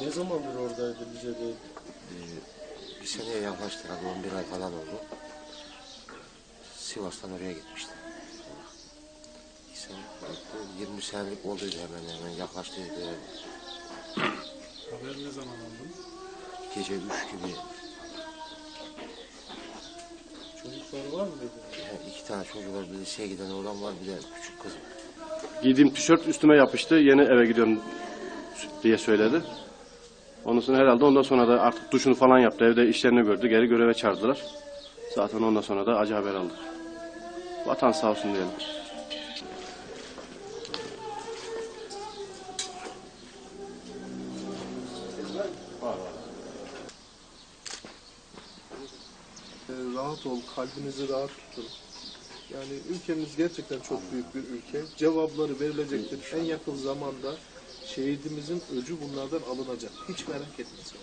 Ne zamandır oradaydı Lice'deydi? Ee, bir seneye yaklaştı herhalde 11 ay falan oldu. Sivas'tan oraya gitmişti. Sene, 20 senelik olduydu hemen hemen yaklaştıydı. Haber ne zaman aldın? Gece 3 gibi Çocukları var mı dedi? yani iki tane çocuk var, bir şey giden oğlan var, bir de küçük kız var. Giydiğim tişört üstüme yapıştı. Yeni eve gidiyorum diye söyledi. Ondan sonra herhalde ondan sonra da artık duşunu falan yaptı. Evde işlerini gördü. Geri göreve çağırdılar. Zaten ondan sonra da acı haber aldık. Vatan sağ olsun diyelim. Ee, rahat ol, kalbinizi rahat tutun. Yani ülkemiz gerçekten çok büyük bir ülke. Cevapları verilecektir. En yakın zamanda şehidimizin öcü bunlardan alınacak. Hiç merak etmesin.